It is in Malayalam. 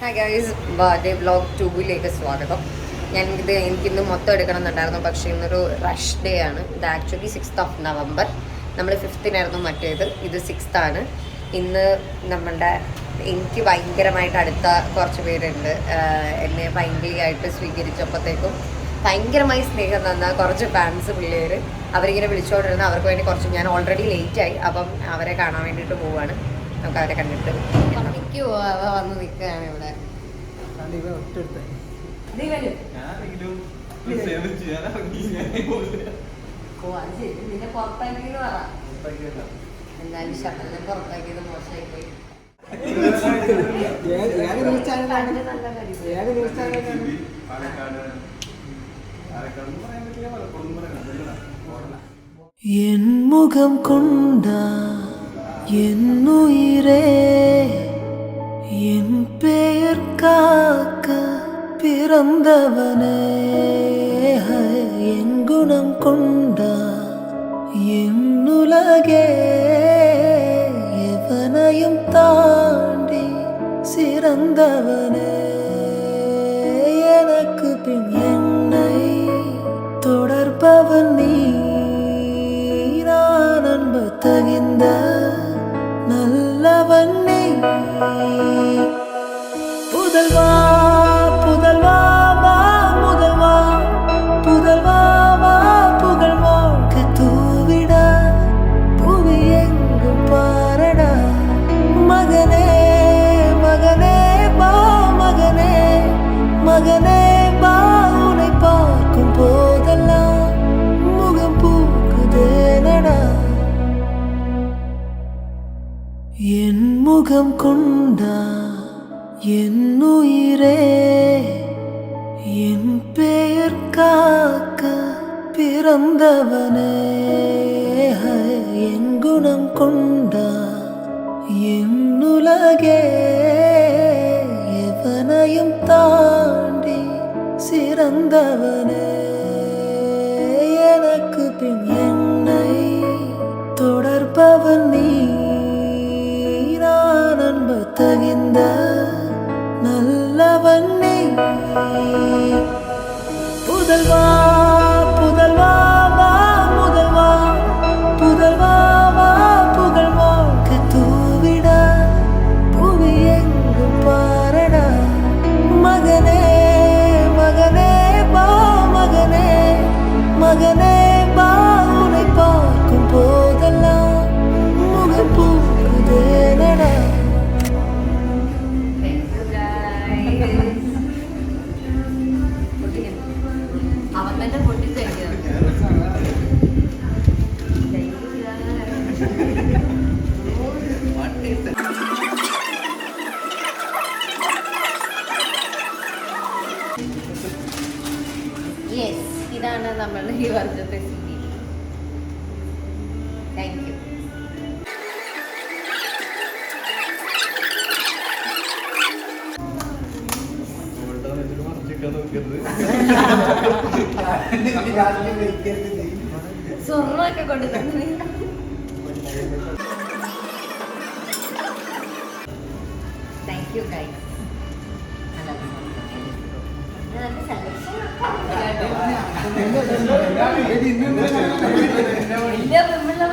ഹായ് ഗൈസ് ബർത്ത്ഡേ വ്ലോഗ് ടൂവിലേക്ക് സ്വാഗതം. ഞാൻ ഇത് എനിക്കിന്ന് മൊത്തം എടുക്കണം എന്നുണ്ടായിരുന്നു പക്ഷേ ഇന്നൊരു റഷ് ഡേ ആണ്. ഇത് ആക്ച്വലി സിക്സ്ത് ഓഫ് നവംബർ നമ്മൾ ഫിഫ്തിനായിരുന്നു മറ്റേത്. ഇത് സിക്സ്ത് ആണ് ഇന്ന് നമ്മളുടെ എനിക്ക് ഭയങ്കരമായിട്ട് അടുത്ത കുറച്ച് പേരുണ്ട്. എന്നെ ഭയങ്കര ആയിട്ട് സ്വീകരിച്ചപ്പോഴത്തേക്കും ഭയങ്കരമായി സ്നേഹം തന്ന കുറച്ച് ഫാൻസ് പിള്ളേർ അവരിങ്ങനെ വിളിച്ചുകൊണ്ടിരുന്ന അവർക്ക് വേണ്ടി കുറച്ച് ഞാൻ ഓൾറെഡി ലേറ്റായി അപ്പം അവരെ കാണാൻ വേണ്ടിയിട്ട് പോവാണ്. നമുക്ക് അവരെ കണ്ടിട്ട് നിൽക്കുവോ പോവാതെ വന്ന് നിൽക്കുകയാണ് ഇവിടെ. നിന്നെ പുറത്താക്കിയെന്ന് പറ. ശബ്ദത്തെ പുറത്താക്കിയത് മോശമായി പോയി. കണ്ട്. ജിബി, பிறந்தவனே என் குணம் கொண்டா என்னுலகே எவனையும் தாண்டி சிறந்தவனே. எனக்கு பின் என்னை தொடர்பவன் நீ. நான் அன்பு தகிந்த நல்லவன் நீ. புதல்வா மகனே பா உன்னை பார்க்கும் போதெல்லாம் முகம் பூக்குதேனடா என் முகம் கொண்டா? என் உயிரே? என் பெயர் காக்க பிறந்தவனே? என் குணம் கொண்டா? என் உலகே? தந்தவனே எனக்கு பின் என்னை தொடர்பவன் நீ. நான் அன்பு தகிந்த நல்லவன் நீ. புதல்வா യെസ് ഇതാണ് നമ്മൾ ഈ വർഷത്തെ. സ്വർണമൊക്കെ കൊണ്ട് താങ്ക് യു ഗൈസ് വലിയ വാങ്ങിച്ചു കൊടുക്കും